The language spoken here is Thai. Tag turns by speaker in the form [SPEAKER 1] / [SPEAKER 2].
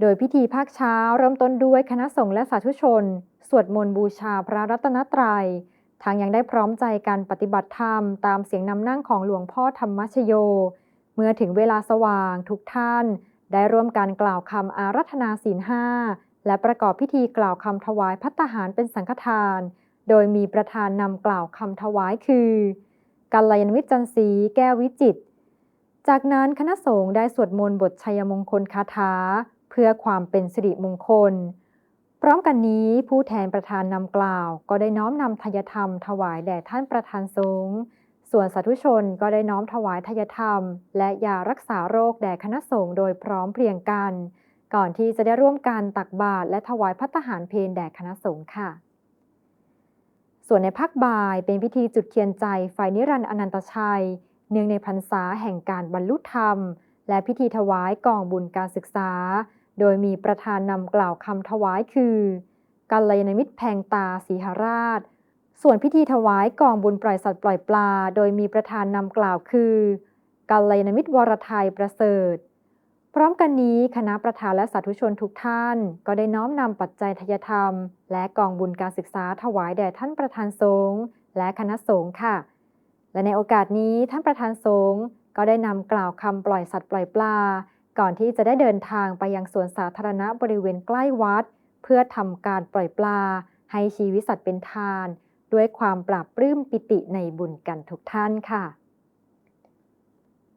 [SPEAKER 1] โดยพิธีภาคเช้าเริ่มต้นด้วยคณะสงฆ์และสาธุชน สวดมนต์บูชาพระรัตนตรัยทางยังได้พร้อมใจการปฏิบัติธรรมตามเสียงนำนั่งของหลวงพ่อธรรมชโย เมื่อถึงเวลาสว่างทุกท่าน ได้ร่วมกันกล่าวคำอารัธนาศีลห้าและประกอบพิธีกล่าวคำถวายพัตตาหารเป็นสังฆทาน โดยมีประธานนำกล่าวคำถวายคือกัลยาณมิตรจันทร์ศรีแก้ววิจิต จากนั้นคณะสงฆ์ได้สวดมนต์บทชัยมงคลคาถา พื่อความเป็นสิริมงคล พร้อมกันนี้ผู้แทนประธานนำกล่าว ก็ได้น้อมนำทายธรรม ถวายแด่ท่านประธานสงฆ์ส่วนสาธุชนก็ได้น้อมถวายทายธรรม และยารักษาโรคแด่คณะสงฆ์โดยพร้อมเพรียงกัน ก่อนที่จะได้ร่วมกันตักบาตรและถวายพัตหารเพลแด่คณะสงฆ์ค่ะ ส่วนในภาคบ่ายเป็นพิธีจุดเทียนใจไฟนิรันดร์อนันตชัย เนื่องในพรรษาแห่งการบรรลุธรรม และพิธีถวายกองบุญการศึกษา โดยมีประธานนำกล่าวคำถวายคือกัลยาณมิตรแพงตาสีหราช ส่วนพิธีถวายกองบุญปล่อยสัตว์ปล่อยปลา โดยมีประธานนำกล่าวคือกัลยาณมิตรวรไทยประเสริฐ พร้อมกันนี้คณะประธานและสาธุชนทุกท่าน ก็ได้น้อมนำปัจจัยทายธรรม และกองบุญการศึกษาถวายแด่ท่านประธานสงฆ์และคณะสงฆ์ค่ะ และในโอกาสนี้ท่านประธานสงฆ์ก็ได้นำกล่าวคำปล่อยสัตว์ปล่อยปลา ก่อนที่จะได้เดินทางไปยังสวนสาธารณะบริเวณใกล้วัด เพื่อทำการปล่อยปลา ให้ชีวิตสัตว์เป็นทาน ด้วยความปราบปลื้มปิติในบุญกันทุกท่านค่ะ